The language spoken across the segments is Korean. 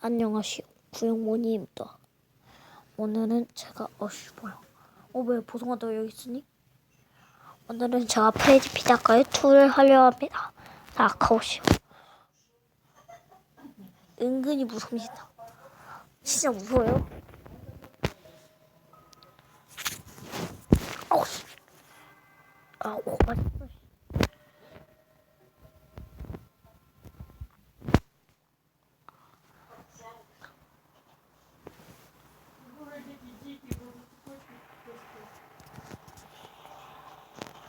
안녕하시오. 구영모니입니다. 오늘은 제가 어씨 뭐야? 어왜 보송아 너 여기 있으니? 오늘은 제가 페이지 피자가의 툴을 하려 합니다. 나가오시오. 은근히 무섭니다. 진짜 무서워요. 아우 씨. 아 오만. 시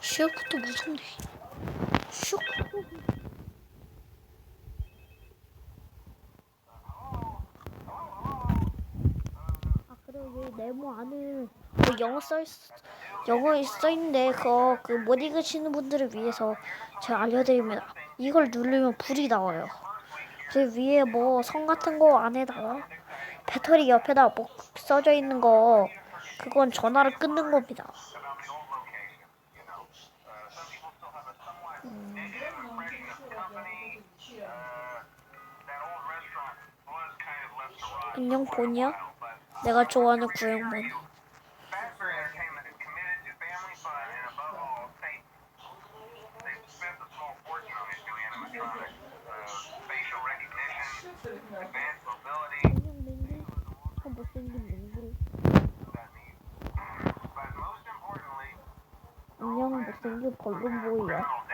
작부터 무섭네. 슉. 아 그래 얘 네모 안에 그 영어 써 있, 영어 써 있는데 그거 그 못 읽으시는 분들을 위해서 제가 알려드립니다. 이걸 누르면 불이 나와요. 그 위에 뭐선 같은 거 안에다가 배터리 옆에다 뭐 써져 있는 거 그건 전화를 끊는 겁니다. 보냐? 내가 좋아하는 구형본. And above all,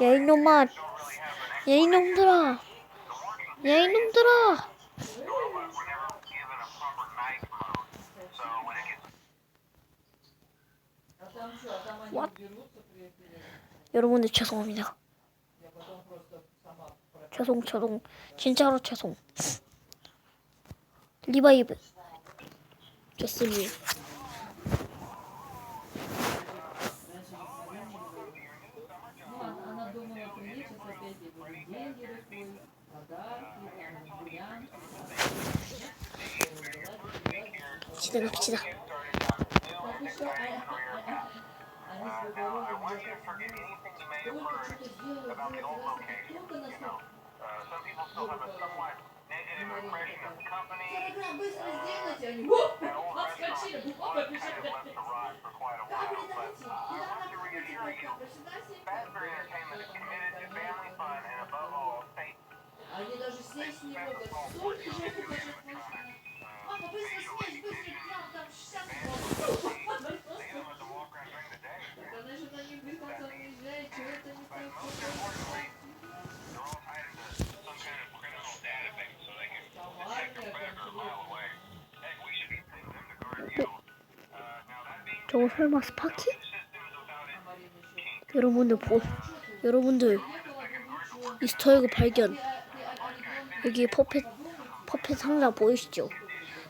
야 이놈아. 야 이놈들아. 야 이놈들아. 왓 여러분들 죄송합니다. 죄송 죄송. 진짜로 죄송. 리바이브. 좋습니다 Пичидах, пичидах. Быстро сделайте, а они отскочили, буквально печатали. Они даже сесть не могут. Столько же это даже Мама, быстро снять, быстро, к нам там 60 They even let them walk around during the day. Так она же на них без конца наезжает, чего это не But так? most importantly, they're all tied into some kind of criminal database so they can detect a predator a mile away. Heck, we should be paying them to guard you. Uh, now that being 저거 설마 스파키? system is without its Марина еще. 여러분들 보 여러분들 이스터에그 발견 여기 퍼펫 퍼펫 상자 보이시죠?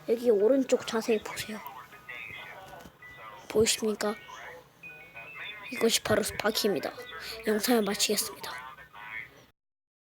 여기 오른쪽 자세히 보세요 보이십니까? 이것이 바로 스파키입니다 영상을 마치겠습니다